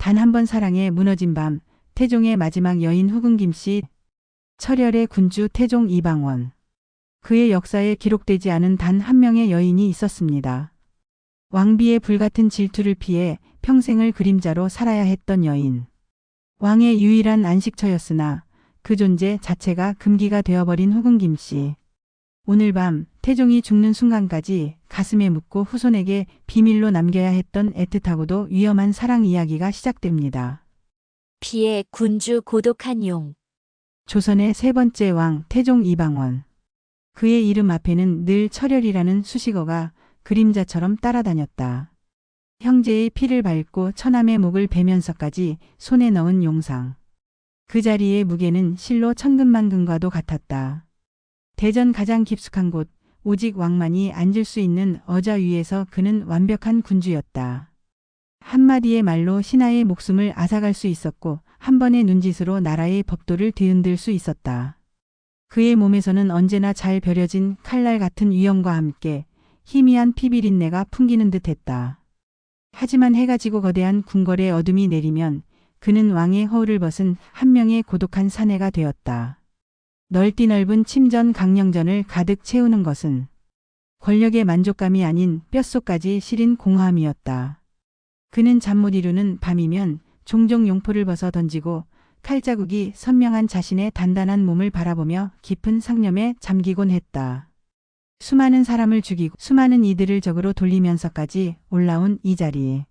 단 한 번 사랑에 무너진 밤, 태종의 마지막 여인 후궁 김 씨, 철혈의 군주 태종 이방원. 그의 역사에 기록되지 않은 단 한 명의 여인이 있었습니다. 왕비의 불같은 질투를 피해 평생을 그림자로 살아야 했던 여인. 왕의 유일한 안식처였으나 그 존재 자체가 금기가 되어버린 후궁 김 씨. 오늘 밤 태종이 죽는 순간까지 가슴에 묻고 후손에게 비밀로 남겨야 했던 애틋하고도 위험한 사랑 이야기가 시작됩니다. 피의 군주 고독한 용. 조선의 세 번째 왕 태종 이방원. 그의 이름 앞에는 늘 철혈이라는 수식어가 그림자처럼 따라다녔다. 형제의 피를 밟고 처남의 목을 베면서까지 손에 넣은 용상. 그 자리의 무게는 실로 천근만근과도 같았다. 대전 가장 깊숙한 곳, 오직 왕만이 앉을 수 있는 어자 위에서 그는 완벽한 군주였다. 한마디의 말로 신하의 목숨을 앗아갈 수 있었고 한 번의 눈짓으로 나라의 법도를 뒤흔들 수 있었다. 그의 몸에서는 언제나 잘 벼려진 칼날 같은 위엄과 함께 희미한 피비린내가 풍기는 듯했다. 하지만 해가 지고 거대한 궁궐의 어둠이 내리면 그는 왕의 허울을 벗은 한 명의 고독한 사내가 되었다. 넓디 넓은 침전 강령전을 가득 채우는 것은 권력의 만족감이 아닌 뼛속까지 시린 공허함이었다. 그는 잠 못 이루는 밤이면 종종 용포를 벗어 던지고 칼자국이 선명한 자신의 단단한 몸을 바라보며 깊은 상념에 잠기곤 했다. 수많은 사람을 죽이고 수많은 이들을 적으로 돌리면서까지 올라온 이 자리에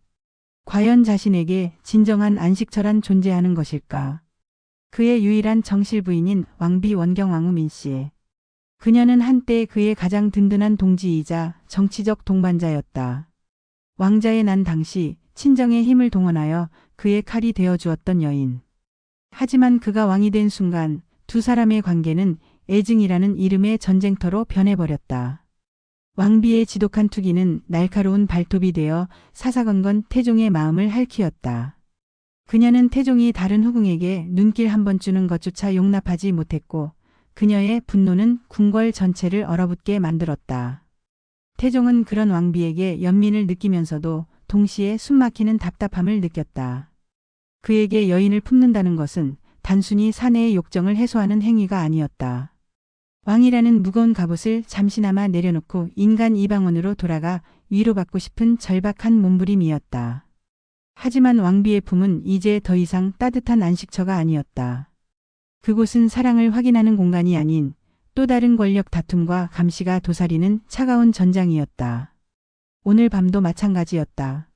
과연 자신에게 진정한 안식처란 존재하는 것일까? 그의 유일한 정실 부인인 왕비 원경왕후 민씨. 그녀는 한때 그의 가장 든든한 동지이자 정치적 동반자였다. 왕자의 난 당시 친정의 힘을 동원하여 그의 칼이 되어 주었던 여인. 하지만 그가 왕이 된 순간 두 사람의 관계는 애증이라는 이름의 전쟁터로 변해버렸다. 왕비의 지독한 투기는 날카로운 발톱이 되어 사사건건 태종의 마음을 핥히었다. 그녀는 태종이 다른 후궁에게 눈길 한 번 주는 것조차 용납하지 못했고 그녀의 분노는 궁궐 전체를 얼어붙게 만들었다. 태종은 그런 왕비에게 연민을 느끼면서도 동시에 숨막히는 답답함을 느꼈다. 그에게 여인을 품는다는 것은 단순히 사내의 욕정을 해소하는 행위가 아니었다. 왕이라는 무거운 갑옷을 잠시나마 내려놓고 인간 이방원으로 돌아가 위로받고 싶은 절박한 몸부림이었다. 하지만 왕비의 품은 이제 더 이상 따뜻한 안식처가 아니었다. 그곳은 사랑을 확인하는 공간이 아닌 또 다른 권력 다툼과 감시가 도사리는 차가운 전장이었다. 오늘 밤도 마찬가지였다.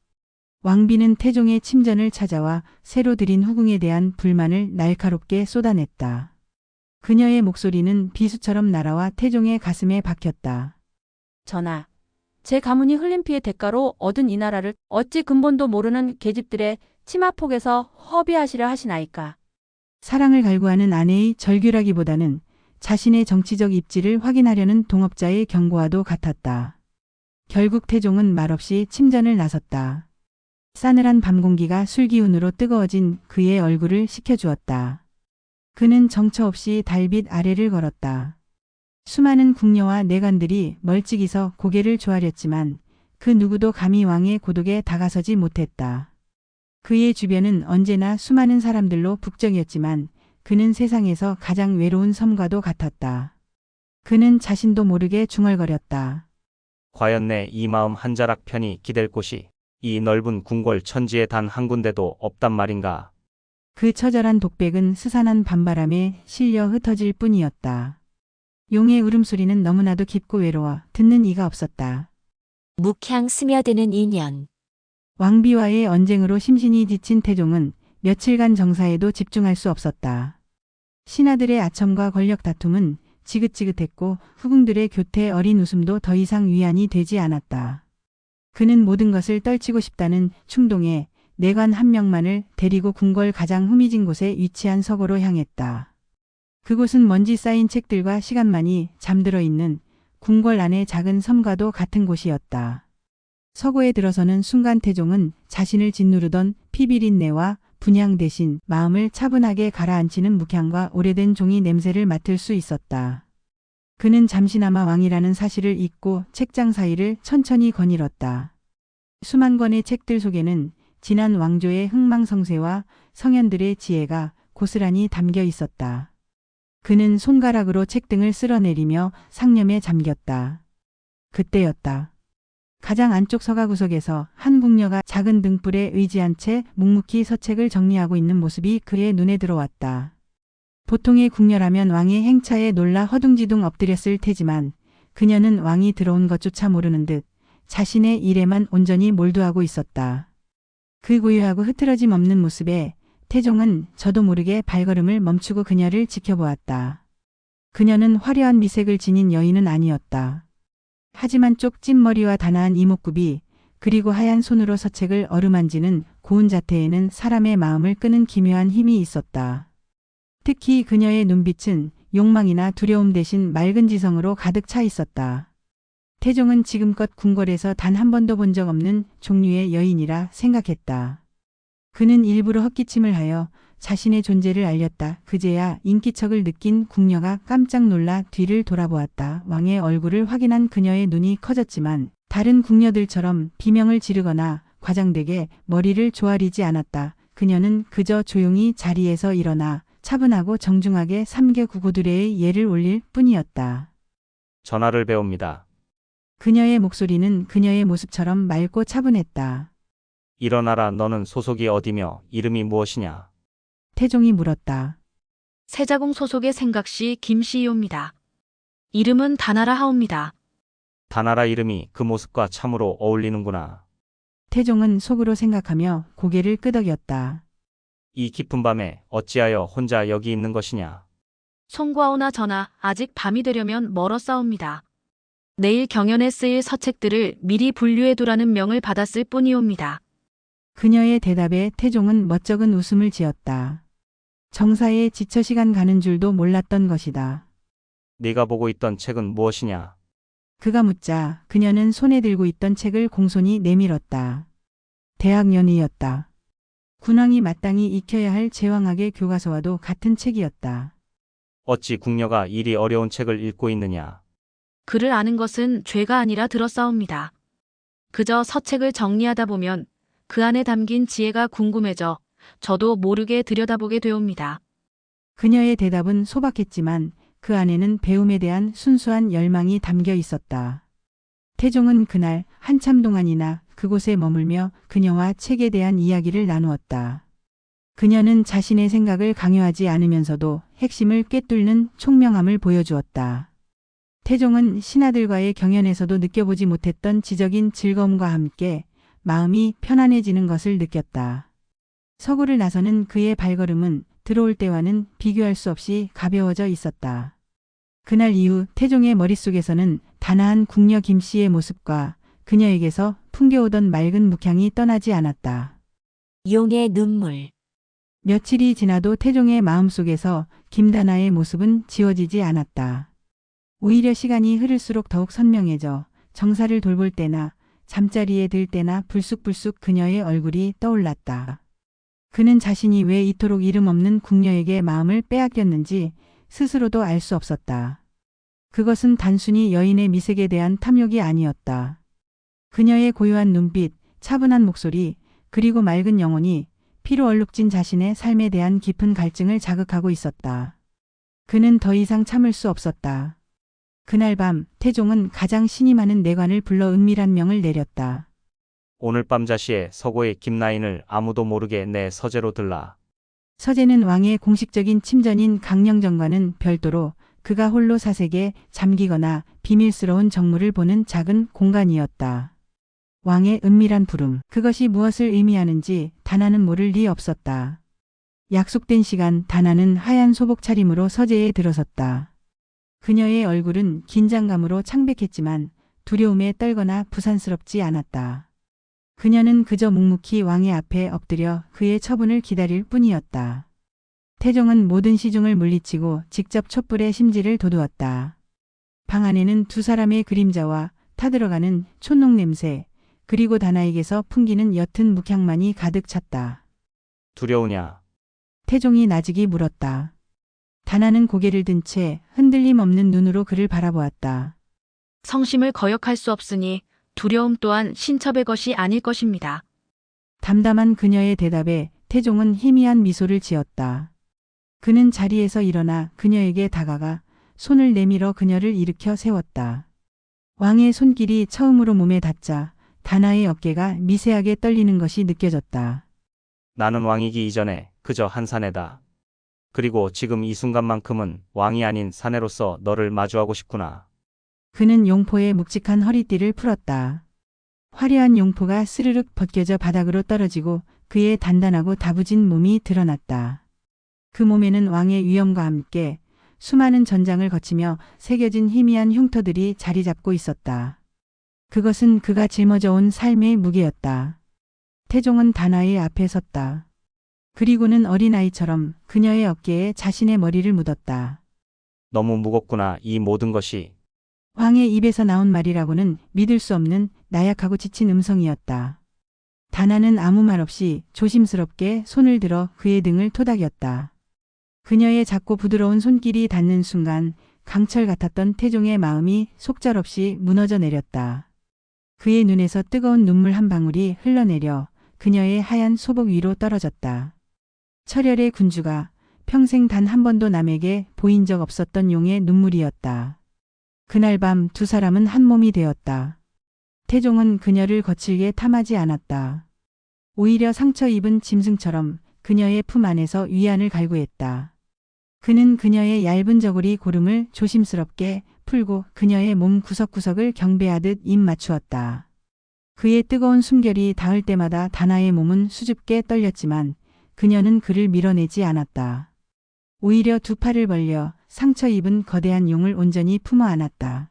왕비는 태종의 침전을 찾아와 새로 들인 후궁에 대한 불만을 날카롭게 쏟아냈다. 그녀의 목소리는 비수처럼 날아와 태종의 가슴에 박혔다. 전하, 제 가문이 흘린 피의 대가로 얻은 이 나라를 어찌 근본도 모르는 계집들의 치마폭에서 허비하시려 하시나이까. 사랑을 갈구하는 아내의 절규라기보다는 자신의 정치적 입지를 확인하려는 동업자의 경고와도 같았다. 결국 태종은 말없이 침전을 나섰다. 싸늘한 밤 공기가 술기운으로 뜨거워진 그의 얼굴을 식혀주었다. 그는 정처 없이 달빛 아래를 걸었다. 수많은 궁녀와 내관들이 멀찍이서 고개를 조아렸지만 그 누구도 감히 왕의 고독에 다가서지 못했다. 그의 주변은 언제나 수많은 사람들로 북적이었지만 그는 세상에서 가장 외로운 섬과도 같았다. 그는 자신도 모르게 중얼거렸다. 과연 내 이 마음 한 자락 편히 기댈 곳이 이 넓은 궁궐 천지에 단 한 군데도 없단 말인가. 그 처절한 독백은 스산한 밤바람에 실려 흩어질 뿐이었다. 용의 울음소리는 너무나도 깊고 외로워 듣는 이가 없었다. 묵향 스며드는 인연. 왕비와의 언쟁으로 심신이 지친 태종은 며칠간 정사에도 집중할 수 없었다. 신하들의 아첨과 권력 다툼은 지긋지긋했고 후궁들의 교태 어린 웃음도 더 이상 위안이 되지 않았다. 그는 모든 것을 떨치고 싶다는 충동에 내관 한 명만을 데리고 궁궐 가장 후미진 곳에 위치한 서고로 향했다. 그곳은 먼지 쌓인 책들과 시간만이 잠들어 있는 궁궐 안의 작은 섬과도 같은 곳이었다. 서고에 들어서는 순간 태종은 자신을 짓누르던 피비린내와 분향 대신 마음을 차분하게 가라앉히는 묵향과 오래된 종이 냄새를 맡을 수 있었다. 그는 잠시나마 왕이라는 사실을 잊고 책장 사이를 천천히 거닐었다. 수만 권의 책들 속에는 지난 왕조의 흥망성쇠와 성현들의 지혜가 고스란히 담겨 있었다. 그는 손가락으로 책등을 쓸어내리며 상념에 잠겼다. 그때였다. 가장 안쪽 서가 구석에서 한 궁녀가 작은 등불에 의지한 채 묵묵히 서책을 정리하고 있는 모습이 그의 눈에 들어왔다. 보통의 궁녀라면 왕의 행차에 놀라 허둥지둥 엎드렸을 테지만 그녀는 왕이 들어온 것조차 모르는 듯 자신의 일에만 온전히 몰두하고 있었다. 그 고요하고 흐트러짐 없는 모습에 태종은 저도 모르게 발걸음을 멈추고 그녀를 지켜보았다. 그녀는 화려한 미색을 지닌 여인은 아니었다. 하지만 쪽진 머리와 단아한 이목구비, 그리고 하얀 손으로 서책을 어루만지는 고운 자태에는 사람의 마음을 끄는 기묘한 힘이 있었다. 특히 그녀의 눈빛은 욕망이나 두려움 대신 맑은 지성으로 가득 차 있었다. 태종은 지금껏 궁궐에서 단 한 번도 본 적 없는 종류의 여인이라 생각했다. 그는 일부러 헛기침을 하여 자신의 존재를 알렸다. 그제야 인기척을 느낀 궁녀가 깜짝 놀라 뒤를 돌아보았다. 왕의 얼굴을 확인한 그녀의 눈이 커졌지만 다른 궁녀들처럼 비명을 지르거나 과장되게 머리를 조아리지 않았다. 그녀는 그저 조용히 자리에서 일어나 차분하고 정중하게 삼개 구고드레의 예를 올릴 뿐이었다. 전화를 배웁니다. 그녀의 목소리는 그녀의 모습처럼 맑고 차분했다. 일어나라 너는 소속이 어디며 이름이 무엇이냐. 태종이 물었다. 세자공 소속의 생각시 김시이옵니다. 이름은 다나라 하옵니다. 다나라 이름이 그 모습과 참으로 어울리는구나. 태종은 속으로 생각하며 고개를 끄덕였다. 이 깊은 밤에 어찌하여 혼자 여기 있는 것이냐. 송과오나 전하 아직 밤이 되려면 멀었사옵니다. 내일 경연에 쓰일 서책들을 미리 분류해 두라는 명을 받았을 뿐이옵니다. 그녀의 대답에 태종은 멋쩍은 웃음을 지었다. 정사에 지쳐 시간 가는 줄도 몰랐던 것이다. 네가 보고 있던 책은 무엇이냐. 그가 묻자 그녀는 손에 들고 있던 책을 공손히 내밀었다. 대학년이었다. 군왕이 마땅히 익혀야 할 제왕학의 교과서와도 같은 책이었다. 어찌 궁녀가 일이 어려운 책을 읽고 있느냐. 그를 아는 것은 죄가 아니라 들었사옵니다. 그저 서책을 정리하다 보면 그 안에 담긴 지혜가 궁금해져 저도 모르게 들여다보게 되옵니다. 그녀의 대답은 소박했지만 그 안에는 배움에 대한 순수한 열망이 담겨 있었다. 태종은 그날 한참 동안이나 그곳에 머물며 그녀와 책에 대한 이야기를 나누었다. 그녀는 자신의 생각을 강요하지 않으면서도 핵심을 꿰뚫는 총명함을 보여주었다. 태종은 신하들과의 경연에서도 느껴보지 못했던 지적인 즐거움과 함께 마음이 편안해지는 것을 느꼈다. 서구를 나서는 그의 발걸음은 들어올 때와는 비교할 수 없이 가벼워져 있었다. 그날 이후 태종의 머릿속에서는 단아한 궁녀 김 씨의 모습과 그녀에게서 풍겨오던 맑은 묵향이 떠나지 않았다. 용의 눈물. 며칠이 지나도 태종의 마음속에서 김다나의 모습은 지워지지 않았다. 오히려 시간이 흐를수록 더욱 선명해져 정사를 돌볼 때나 잠자리에 들 때나 불쑥불쑥 그녀의 얼굴이 떠올랐다. 그는 자신이 왜 이토록 이름 없는 궁녀에게 마음을 빼앗겼는지 스스로도 알 수 없었다. 그것은 단순히 여인의 미색에 대한 탐욕이 아니었다. 그녀의 고요한 눈빛, 차분한 목소리, 그리고 맑은 영혼이 피로 얼룩진 자신의 삶에 대한 깊은 갈증을 자극하고 있었다. 그는 더 이상 참을 수 없었다. 그날 밤 태종은 가장 신이 많은 내관을 불러 은밀한 명을 내렸다. 오늘 밤 자시에 서고의 김나인을 아무도 모르게 내 서재로 들라. 서재는 왕의 공식적인 침전인 강령정과는 별도로 그가 홀로 사색에 잠기거나 비밀스러운 정무를 보는 작은 공간이었다. 왕의 은밀한 부름, 그것이 무엇을 의미하는지 다나는 모를 리 없었다. 약속된 시간 다나는 하얀 소복 차림으로 서재에 들어섰다. 그녀의 얼굴은 긴장감으로 창백했지만 두려움에 떨거나 부산스럽지 않았다. 그녀는 그저 묵묵히 왕의 앞에 엎드려 그의 처분을 기다릴 뿐이었다. 태종은 모든 시중을 물리치고 직접 촛불에 심지를 돋우었다. 방 안에는 두 사람의 그림자와 타들어가는 촌농 냄새, 그리고 다나에게서 풍기는 옅은 묵향만이 가득 찼다. 두려우냐. 태종이 나직이 물었다. 다나는 고개를 든 채 흔들림 없는 눈으로 그를 바라보았다. 성심을 거역할 수 없으니 두려움 또한 신첩의 것이 아닐 것입니다. 담담한 그녀의 대답에 태종은 희미한 미소를 지었다. 그는 자리에서 일어나 그녀에게 다가가 손을 내밀어 그녀를 일으켜 세웠다. 왕의 손길이 처음으로 몸에 닿자 다나의 어깨가 미세하게 떨리는 것이 느껴졌다. 나는 왕이기 이전에 그저 한 사내다. 그리고 지금 이 순간만큼은 왕이 아닌 사내로서 너를 마주하고 싶구나. 그는 용포의 묵직한 허리띠를 풀었다. 화려한 용포가 스르륵 벗겨져 바닥으로 떨어지고 그의 단단하고 다부진 몸이 드러났다. 그 몸에는 왕의 위엄과 함께 수많은 전장을 거치며 새겨진 희미한 흉터들이 자리 잡고 있었다. 그것은 그가 짊어져 온 삶의 무게였다. 태종은 다나의 앞에 섰다. 그리고는 어린아이처럼 그녀의 어깨에 자신의 머리를 묻었다. 너무 무겁구나 이 모든 것이. 왕의 입에서 나온 말이라고는 믿을 수 없는 나약하고 지친 음성이었다. 다나는 아무 말 없이 조심스럽게 손을 들어 그의 등을 토닥였다. 그녀의 작고 부드러운 손길이 닿는 순간 강철 같았던 태종의 마음이 속절없이 무너져 내렸다. 그의 눈에서 뜨거운 눈물 한 방울이 흘러내려 그녀의 하얀 소복 위로 떨어졌다. 철혈의 군주가 평생 단 한 번도 남에게 보인 적 없었던 용의 눈물이었다. 그날 밤 두 사람은 한 몸이 되었다. 태종은 그녀를 거칠게 탐하지 않았다. 오히려 상처 입은 짐승처럼 그녀의 품 안에서 위안을 갈구했다. 그는 그녀의 얇은 저고리 고름을 조심스럽게 풀고 그녀의 몸 구석구석을 경배하듯 입 맞추었다. 그의 뜨거운 숨결이 닿을 때마다 다나의 몸은 수줍게 떨렸지만 그녀는 그를 밀어내지 않았다. 오히려 두 팔을 벌려 상처 입은 거대한 용을 온전히 품어 안았다.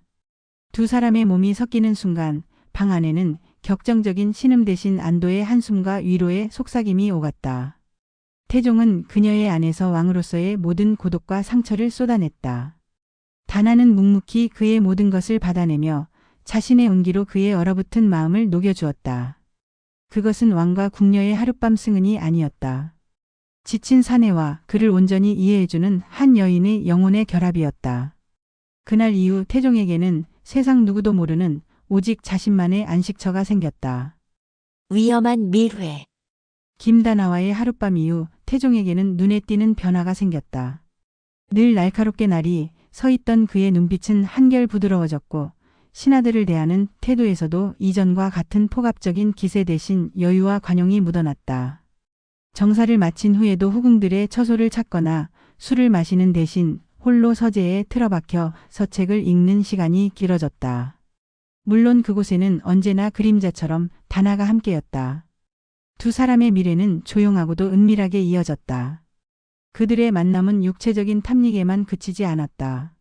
두 사람의 몸이 섞이는 순간 방 안에는 격정적인 신음 대신 안도의 한숨과 위로의 속삭임이 오갔다. 태종은 그녀의 안에서 왕으로서의 모든 고독과 상처를 쏟아냈다. 다나는 묵묵히 그의 모든 것을 받아내며 자신의 온기로 그의 얼어붙은 마음을 녹여주었다. 그것은 왕과 궁녀의 하룻밤 승은이 아니었다. 지친 사내와 그를 온전히 이해해주는 한 여인의 영혼의 결합이었다. 그날 이후 태종에게는 세상 누구도 모르는 오직 자신만의 안식처가 생겼다. 위험한 밀회. 김다나와의 하룻밤 이후 태종에게는 눈에 띄는 변화가 생겼다. 늘 날카롭게 날이 서 있던 그의 눈빛은 한결 부드러워졌고 신하들을 대하는 태도에서도 이전과 같은 포갑적인 기세 대신 여유와 관용이 묻어났다. 정사를 마친 후에도 후궁들의 처소를 찾거나 술을 마시는 대신 홀로 서재에 틀어박혀 서책을 읽는 시간이 길어졌다. 물론 그곳에는 언제나 그림자처럼 다나가 함께였다. 두 사람의 미래는 조용하고도 은밀하게 이어졌다. 그들의 만남은 육체적인 탐닉에만 그치지 않았다.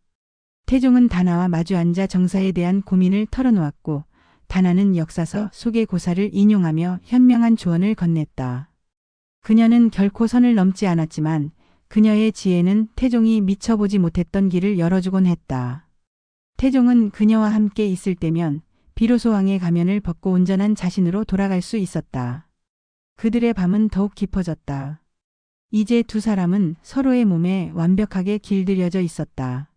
태종은 다나와 마주 앉아 정사에 대한 고민을 털어놓았고 다나는 역사서 속의 고사를 인용하며 현명한 조언을 건넸다. 그녀는 결코 선을 넘지 않았지만 그녀의 지혜는 태종이 미쳐보지 못했던 길을 열어주곤 했다. 태종은 그녀와 함께 있을 때면 비로소 왕의 가면을 벗고 온전한 자신으로 돌아갈 수 있었다. 그들의 밤은 더욱 깊어졌다. 이제 두 사람은 서로의 몸에 완벽하게 길들여져 있었다.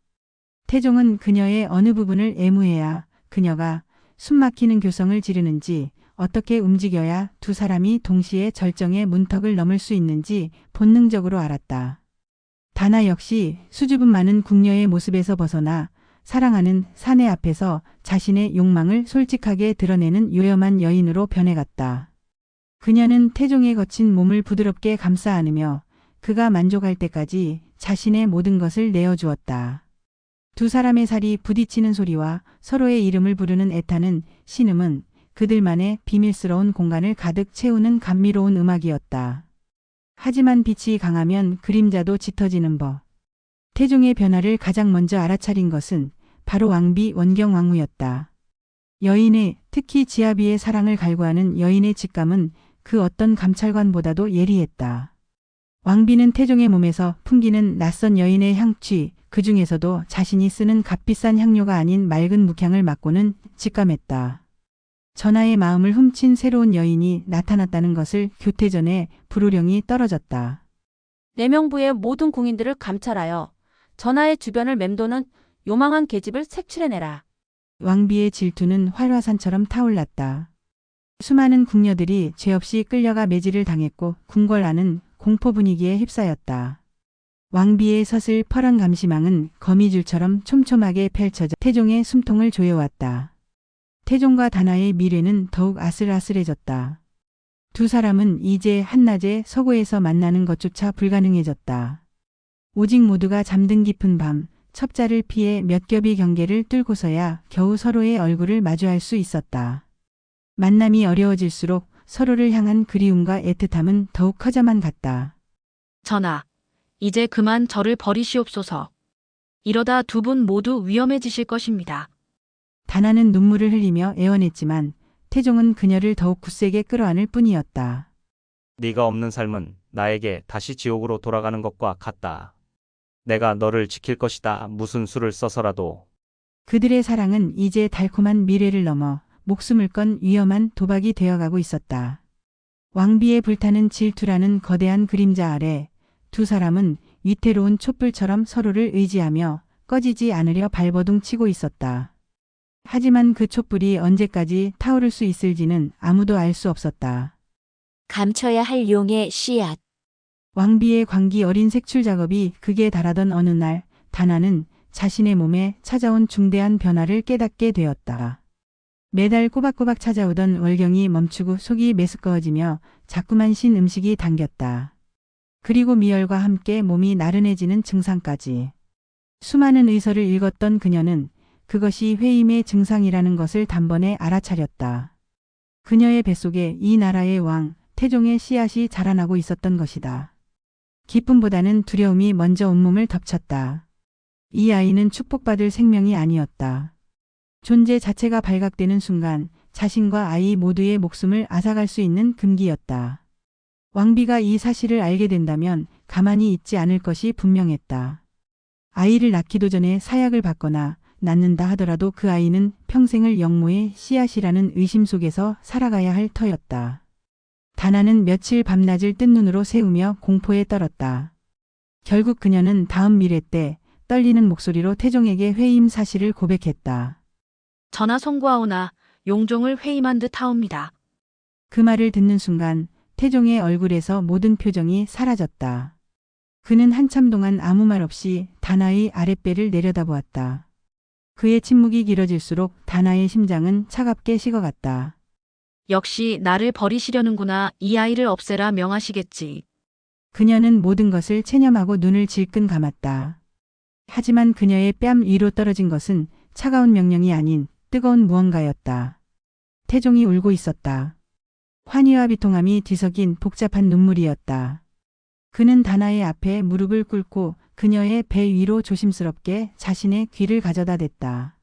태종은 그녀의 어느 부분을 애무해야 그녀가 숨막히는 교성을 지르는지 어떻게 움직여야 두 사람이 동시에 절정의 문턱을 넘을 수 있는지 본능적으로 알았다. 다나 역시 수줍음 많은 궁녀의 모습에서 벗어나 사랑하는 사내 앞에서 자신의 욕망을 솔직하게 드러내는 요염한 여인으로 변해갔다. 그녀는 태종의 거친 몸을 부드럽게 감싸 안으며 그가 만족할 때까지 자신의 모든 것을 내어주었다. 두 사람의 살이 부딪히는 소리와 서로의 이름을 부르는 애타는 신음은 그들만의 비밀스러운 공간을 가득 채우는 감미로운 음악이었다. 하지만 빛이 강하면 그림자도 짙어지는 법. 태종의 변화를 가장 먼저 알아차린 것은 바로 왕비 원경 왕후였다. 여인의 특히 지아비의 사랑을 갈구하는 여인의 직감은 그 어떤 감찰관보다도 예리했다. 왕비는 태종의 몸에서 풍기는 낯선 여인의 향취, 그 중에서도 자신이 쓰는 값비싼 향료가 아닌 맑은 묵향을 맡고는 직감했다. 전하의 마음을 훔친 새로운 여인이 나타났다는 것을 교태 전에 불호령이 떨어졌다. 내명부의 모든 궁인들을 감찰하여 전하의 주변을 맴도는 요망한 계집을 색출해내라. 왕비의 질투는 활화산처럼 타올랐다. 수많은 궁녀들이 죄 없이 끌려가 매질을 당했고 궁궐 안은 공포 분위기에 휩싸였다. 왕비의 서슬 퍼런 감시망은 거미줄처럼 촘촘하게 펼쳐져 태종의 숨통을 조여왔다. 태종과 다나의 미래는 더욱 아슬아슬해졌다. 두 사람은 이제 한낮에 서고에서 만나는 것조차 불가능해졌다. 오직 모두가 잠든 깊은 밤, 첩자를 피해 몇 겹의 경계를 뚫고서야 겨우 서로의 얼굴을 마주할 수 있었다. 만남이 어려워질수록 서로를 향한 그리움과 애틋함은 더욱 커져만 갔다. 전하, 이제 그만 저를 버리시옵소서. 이러다 두 분 모두 위험해지실 것입니다. 다나는 눈물을 흘리며 애원했지만 태종은 그녀를 더욱 굳세게 끌어안을 뿐이었다. 네가 없는 삶은 나에게 다시 지옥으로 돌아가는 것과 같다. 내가 너를 지킬 것이다. 무슨 수를 써서라도 그들의 사랑은 이제 달콤한 미래를 넘어 목숨을 건 위험한 도박이 되어가고 있었다. 왕비의 불타는 질투라는 거대한 그림자 아래 두 사람은 위태로운 촛불처럼 서로를 의지하며 꺼지지 않으려 발버둥 치고 있었다. 하지만 그 촛불이 언제까지 타오를 수 있을지는 아무도 알 수 없었다. 감춰야 할 용의 씨앗. 왕비의 광기 어린 색출 작업이 극에 달하던 어느 날 다나는 자신의 몸에 찾아온 중대한 변화를 깨닫게 되었다. 매달 꼬박꼬박 찾아오던 월경이 멈추고 속이 메스꺼워지며 자꾸만 신 음식이 당겼다. 그리고 미열과 함께 몸이 나른해지는 증상까지. 수많은 의서를 읽었던 그녀는 그것이 회임의 증상이라는 것을 단번에 알아차렸다. 그녀의 뱃속에 이 나라의 왕, 태종의 씨앗이 자라나고 있었던 것이다. 기쁨보다는 두려움이 먼저 온몸을 덮쳤다. 이 아이는 축복받을 생명이 아니었다. 존재 자체가 발각되는 순간 자신과 아이 모두의 목숨을 앗아갈 수 있는 금기였다. 왕비가 이 사실을 알게 된다면 가만히 있지 않을 것이 분명했다. 아이를 낳기도 전에 사약을 받거나 낳는다 하더라도 그 아이는 평생을 영모의 씨앗이라는 의심 속에서 살아가야 할 터였다. 다나는 며칠 밤낮을 뜬 눈으로 세우며 공포에 떨었다. 결국 그녀는 다음 미래 때 떨리는 목소리로 태종에게 회임 사실을 고백했다. 전하 송구하오나 용종을 회임한 듯 하옵니다. 그 말을 듣는 순간 태종의 얼굴에서 모든 표정이 사라졌다. 그는 한참 동안 아무 말 없이 다나의 아랫배를 내려다보았다. 그의 침묵이 길어질수록 다나의 심장은 차갑게 식어갔다. 역시 나를 버리시려는구나 이 아이를 없애라 명하시겠지. 그녀는 모든 것을 체념하고 눈을 질끈 감았다. 하지만 그녀의 뺨 위로 떨어진 것은 차가운 명령이 아닌 뜨거운 무언가였다. 태종이 울고 있었다. 환희와 비통함이 뒤섞인 복잡한 눈물이었다. 그는 다나의 앞에 무릎을 꿇고 그녀의 배 위로 조심스럽게 자신의 귀를 가져다 댔다.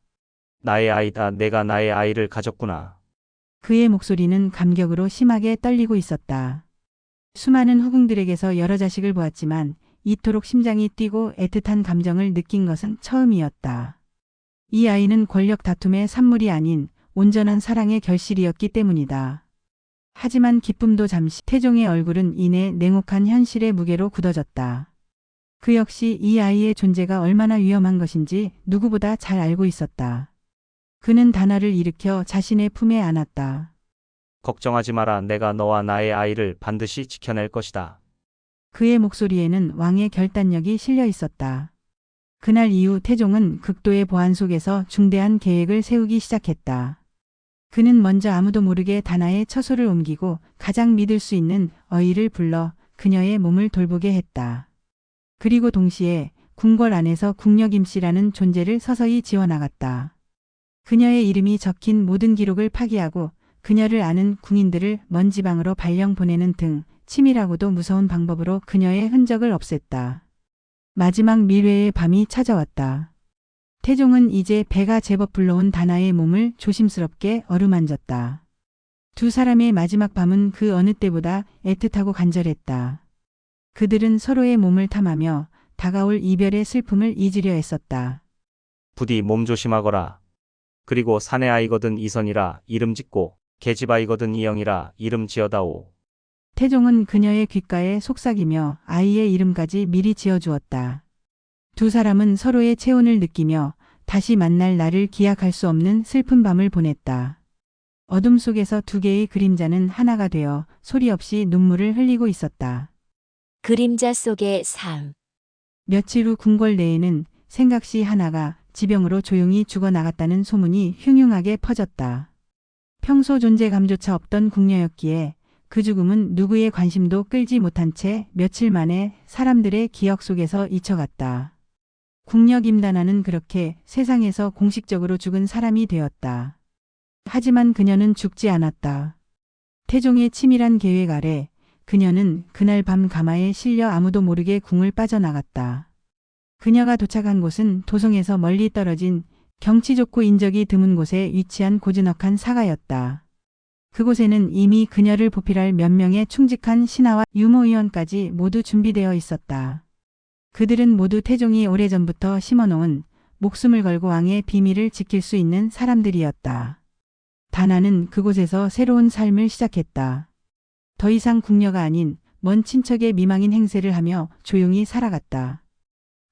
나의 아이다. 내가 나의 아이를 가졌구나. 그의 목소리는 감격으로 심하게 떨리고 있었다. 수많은 후궁들에게서 여러 자식을 보았지만 이토록 심장이 뛰고 애틋한 감정을 느낀 것은 처음이었다. 이 아이는 권력 다툼의 산물이 아닌 온전한 사랑의 결실이었기 때문이다. 하지만 기쁨도 잠시 태종의 얼굴은 이내 냉혹한 현실의 무게로 굳어졌다. 그 역시 이 아이의 존재가 얼마나 위험한 것인지 누구보다 잘 알고 있었다. 그는 다나를 일으켜 자신의 품에 안았다. 걱정하지 마라. 내가 너와 나의 아이를 반드시 지켜낼 것이다. 그의 목소리에는 왕의 결단력이 실려 있었다. 그날 이후 태종은 극도의 보안 속에서 중대한 계획을 세우기 시작했다. 그는 먼저 아무도 모르게 다나의 처소를 옮기고 가장 믿을 수 있는 어이를 불러 그녀의 몸을 돌보게 했다. 그리고 동시에 궁궐 안에서 궁녀 김씨라는 존재를 서서히 지어나갔다. 그녀의 이름이 적힌 모든 기록을 파기하고 그녀를 아는 궁인들을 먼 지방으로 발령 보내는 등 치밀하고도 무서운 방법으로 그녀의 흔적을 없앴다. 마지막 밀회의 밤이 찾아왔다. 태종은 이제 배가 제법 불러온 다나의 몸을 조심스럽게 어루만졌다. 두 사람의 마지막 밤은 그 어느 때보다 애틋하고 간절했다. 그들은 서로의 몸을 탐하며 다가올 이별의 슬픔을 잊으려 했었다. 부디 몸 조심하거라. 그리고 사내 아이거든 이선이라 이름 짓고 계집 아이거든 이영이라 이름 지어다오. 태종은 그녀의 귓가에 속삭이며 아이의 이름까지 미리 지어주었다. 두 사람은 서로의 체온을 느끼며 다시 만날 날을 기약할 수 없는 슬픈 밤을 보냈다. 어둠 속에서 두 개의 그림자는 하나가 되어 소리 없이 눈물을 흘리고 있었다. 그림자 속의 삶. 며칠 후 궁궐 내에는 생각시 하나가 지병으로 조용히 죽어나갔다는 소문이 흉흉하게 퍼졌다. 평소 존재감조차 없던 궁녀였기에 그 죽음은 누구의 관심도 끌지 못한 채 며칠 만에 사람들의 기억 속에서 잊혀갔다. 궁녀 김다나는 그렇게 세상에서 공식적으로 죽은 사람이 되었다. 하지만 그녀는 죽지 않았다. 태종의 치밀한 계획 아래 그녀는 그날 밤 가마에 실려 아무도 모르게 궁을 빠져나갔다. 그녀가 도착한 곳은 도성에서 멀리 떨어진 경치 좋고 인적이 드문 곳에 위치한 고즈넉한 사가였다. 그곳에는 이미 그녀를 보필할 몇 명의 충직한 신하와 유모의원까지 모두 준비되어 있었다. 그들은 모두 태종이 오래전부터 심어놓은 목숨을 걸고 왕의 비밀을 지킬 수 있는 사람들이었다. 다나는 그곳에서 새로운 삶을 시작했다. 더 이상 궁녀가 아닌 먼 친척의 미망인 행세를 하며 조용히 살아갔다.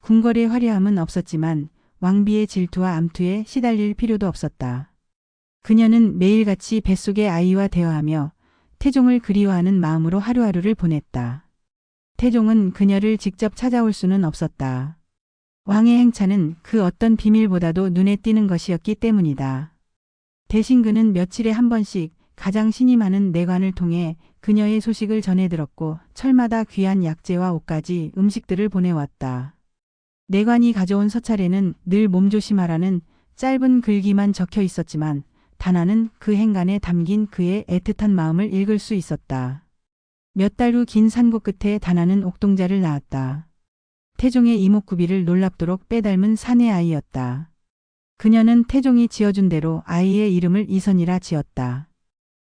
궁궐의 화려함은 없었지만 왕비의 질투와 암투에 시달릴 필요도 없었다. 그녀는 매일같이 뱃속의 아이와 대화하며 태종을 그리워하는 마음으로 하루하루를 보냈다. 태종은 그녀를 직접 찾아올 수는 없었다. 왕의 행차는 그 어떤 비밀보다도 눈에 띄는 것이었기 때문이다. 대신 그는 며칠에 한 번씩 가장 신이 많은 내관을 통해 그녀의 소식을 전해 들었고 철마다 귀한 약재와 옷까지 음식들을 보내왔다. 내관이 가져온 서찰에는 늘 몸조심하라는 짧은 글귀만 적혀 있었지만 다나는 그 행간에 담긴 그의 애틋한 마음을 읽을 수 있었다. 몇 달 후 긴 산고 끝에 다나는 옥동자를 낳았다. 태종의 이목구비를 놀랍도록 빼닮은 사내 아이였다. 그녀는 태종이 지어준 대로 아이의 이름을 이선이라 지었다.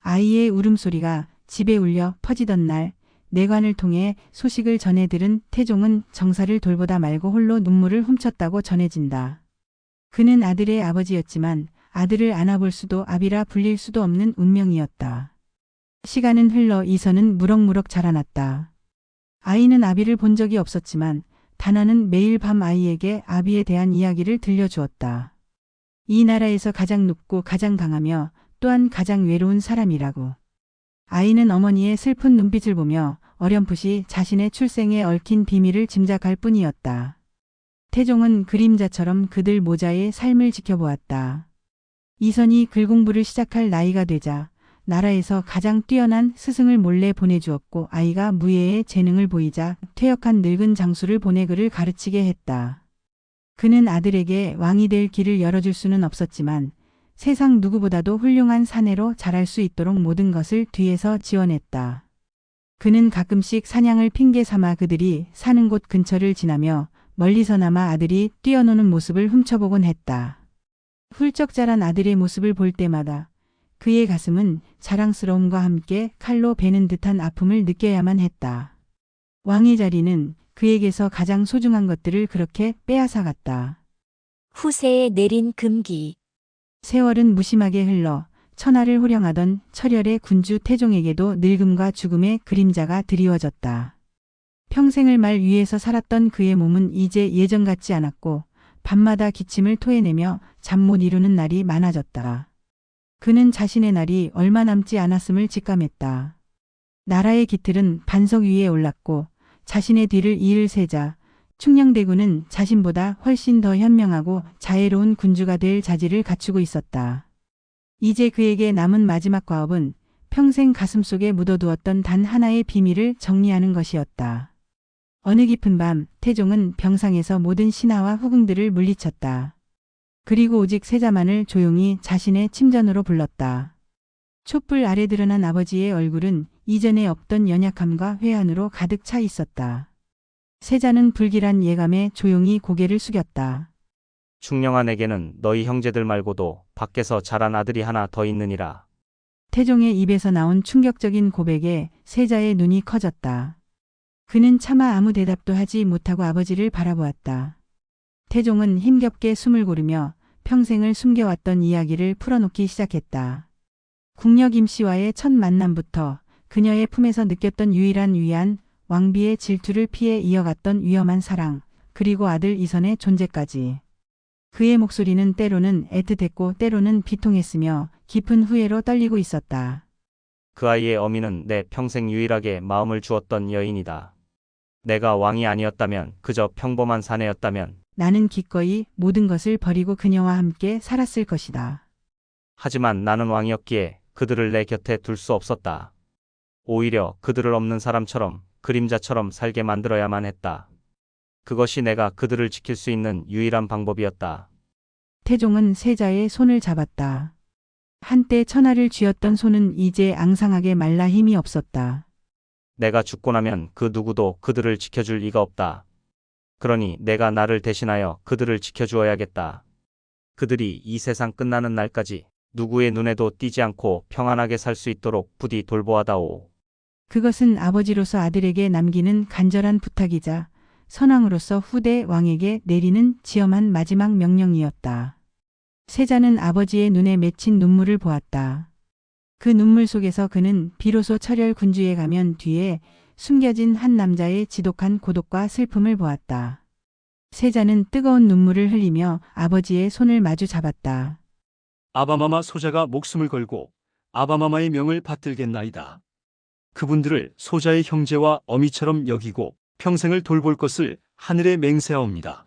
아이의 울음소리가 집에 울려 퍼지던 날 내관을 통해 소식을 전해 들은 태종은 정사를 돌보다 말고 홀로 눈물을 훔쳤다고 전해진다. 그는 아들의 아버지였지만 아들을 안아볼 수도 아비라 불릴 수도 없는 운명이었다. 시간은 흘러 이선은 무럭무럭 자라났다. 아이는 아비를 본 적이 없었지만 다나는 매일 밤 아이에게 아비에 대한 이야기를 들려주었다. 이 나라에서 가장 높고 가장 강하며 또한 가장 외로운 사람이라고. 아이는 어머니의 슬픈 눈빛을 보며 어렴풋이 자신의 출생에 얽힌 비밀을 짐작할 뿐이었다. 태종은 그림자처럼 그들 모자의 삶을 지켜보았다. 이선이 글 공부를 시작할 나이가 되자 나라에서 가장 뛰어난 스승을 몰래 보내주었고 아이가 무예의 재능을 보이자 퇴역한 늙은 장수를 보내 그를 가르치게 했다. 그는 아들에게 왕이 될 길을 열어줄 수는 없었지만 세상 누구보다도 훌륭한 사내로 자랄 수 있도록 모든 것을 뒤에서 지원했다. 그는 가끔씩 사냥을 핑계 삼아 그들이 사는 곳 근처를 지나며 멀리서나마 아들이 뛰어노는 모습을 훔쳐보곤 했다. 훌쩍 자란 아들의 모습을 볼 때마다 그의 가슴은 자랑스러움과 함께 칼로 베는 듯한 아픔을 느껴야만 했다. 왕의 자리는 그에게서 가장 소중한 것들을 그렇게 빼앗아갔다. 후세에 내린 금기. 세월은 무심하게 흘러 천하를 호령하던 철혈의 군주 태종에게도 늙음과 죽음의 그림자가 드리워졌다. 평생을 말 위에서 살았던 그의 몸은 이제 예전 같지 않았고 밤마다 기침을 토해내며 잠 못 이루는 날이 많아졌다. 그는 자신의 날이 얼마 남지 않았음을 직감했다. 나라의 기틀은 반석 위에 올랐고 자신의 뒤를 이을 세자 충녕대군은 자신보다 훨씬 더 현명하고 자애로운 군주가 될 자질을 갖추고 있었다. 이제 그에게 남은 마지막 과업은 평생 가슴속에 묻어두었던 단 하나의 비밀을 정리하는 것이었다. 어느 깊은 밤 태종은 병상에서 모든 신하와 후궁들을 물리쳤다. 그리고 오직 세자만을 조용히 자신의 침전으로 불렀다. 촛불 아래 드러난 아버지의 얼굴은 이전에 없던 연약함과 회한으로 가득 차 있었다. 세자는 불길한 예감에 조용히 고개를 숙였다. 충령아 내게는 너희 형제들 말고도 밖에서 자란 아들이 하나 더 있느니라. 태종의 입에서 나온 충격적인 고백에 세자의 눈이 커졌다. 그는 차마 아무 대답도 하지 못하고 아버지를 바라보았다. 태종은 힘겹게 숨을 고르며 평생을 숨겨왔던 이야기를 풀어놓기 시작했다. 궁녀 김씨와의 첫 만남부터 그녀의 품에서 느꼈던 유일한 위안, 왕비의 질투를 피해 이어갔던 위험한 사랑, 그리고 아들 이선의 존재까지. 그의 목소리는 때로는 애틋했고 때로는 비통했으며 깊은 후회로 떨리고 있었다. 그 아이의 어미는 내 평생 유일하게 마음을 주었던 여인이다. 내가 왕이 아니었다면, 그저 평범한 사내였다면, 나는 기꺼이 모든 것을 버리고 그녀와 함께 살았을 것이다. 하지만 나는 왕이었기에 그들을 내 곁에 둘 수 없었다. 오히려 그들을 없는 사람처럼, 그림자처럼 살게 만들어야만 했다. 그것이 내가 그들을 지킬 수 있는 유일한 방법이었다. 태종은 세자의 손을 잡았다. 한때 천하를 쥐었던 손은 이제 앙상하게 말라 힘이 없었다. 내가 죽고 나면 그 누구도 그들을 지켜줄 리가 없다. 그러니 내가 나를 대신하여 그들을 지켜주어야겠다. 그들이 이 세상 끝나는 날까지 누구의 눈에도 띄지 않고 평안하게 살 수 있도록 부디 돌보아다오. 그것은 아버지로서 아들에게 남기는 간절한 부탁이자 선왕으로서 후대 왕에게 내리는 지엄한 마지막 명령이었다. 세자는 아버지의 눈에 맺힌 눈물을 보았다. 그 눈물 속에서 그는 비로소 철혈 군주에 가면 뒤에 숨겨진 한 남자의 지독한 고독과 슬픔을 보았다. 세자는 뜨거운 눈물을 흘리며 아버지의 손을 마주 잡았다. 아바마마 소자가 목숨을 걸고 아바마마의 명을 받들겠나이다. 그분들을 소자의 형제와 어미처럼 여기고 평생을 돌볼 것을 하늘에 맹세하옵니다.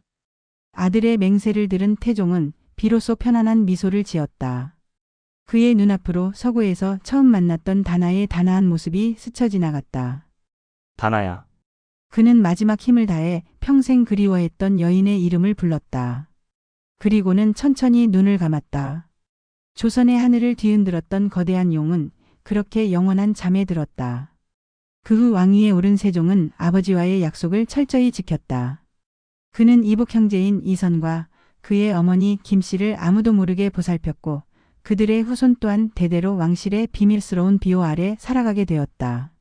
아들의 맹세를 들은 태종은 비로소 편안한 미소를 지었다. 그의 눈앞으로 서구에서 처음 만났던 다나의 단아한 모습이 스쳐 지나갔다. 다나야, 그는 마지막 힘을 다해 평생 그리워했던 여인의 이름을 불렀다. 그리고는 천천히 눈을 감았다. 조선의 하늘을 뒤흔들었던 거대한 용은 그렇게 영원한 잠에 들었다. 그 후 왕위에 오른 세종은 아버지와의 약속을 철저히 지켰다. 그는 이복 형제인 이선과 그의 어머니 김씨를 아무도 모르게 보살폈고 그들의 후손 또한 대대로 왕실의 비밀스러운 비호 아래 살아가게 되었다.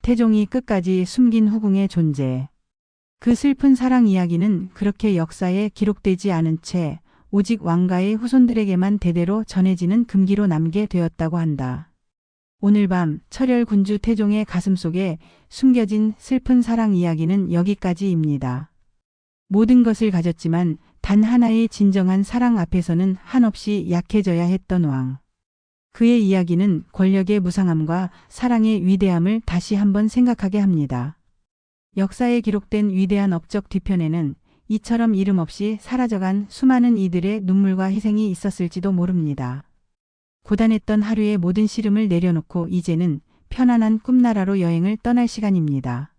태종이 끝까지 숨긴 후궁의 존재. 그 슬픈 사랑 이야기는 그렇게 역사에 기록되지 않은 채 오직 왕가의 후손들에게만 대대로 전해지는 금기로 남게 되었다고 한다. 오늘 밤 철혈 군주 태종의 가슴 속에 숨겨진 슬픈 사랑 이야기는 여기까지입니다. 모든 것을 가졌지만 단 하나의 진정한 사랑 앞에서는 한없이 약해져야 했던 왕. 그의 이야기는 권력의 무상함과 사랑의 위대함을 다시 한번 생각하게 합니다. 역사에 기록된 위대한 업적 뒤편에는 이처럼 이름 없이 사라져간 수많은 이들의 눈물과 희생이 있었을지도 모릅니다. 고단했던 하루의 모든 시름을 내려놓고 이제는 편안한 꿈나라로 여행을 떠날 시간입니다.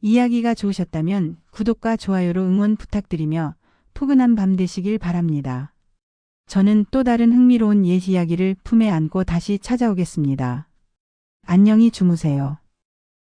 이야기가 좋으셨다면 구독과 좋아요로 응원 부탁드리며 포근한 밤 되시길 바랍니다. 저는 또 다른 흥미로운 옛 이야기를 품에 안고 다시 찾아오겠습니다. 안녕히 주무세요.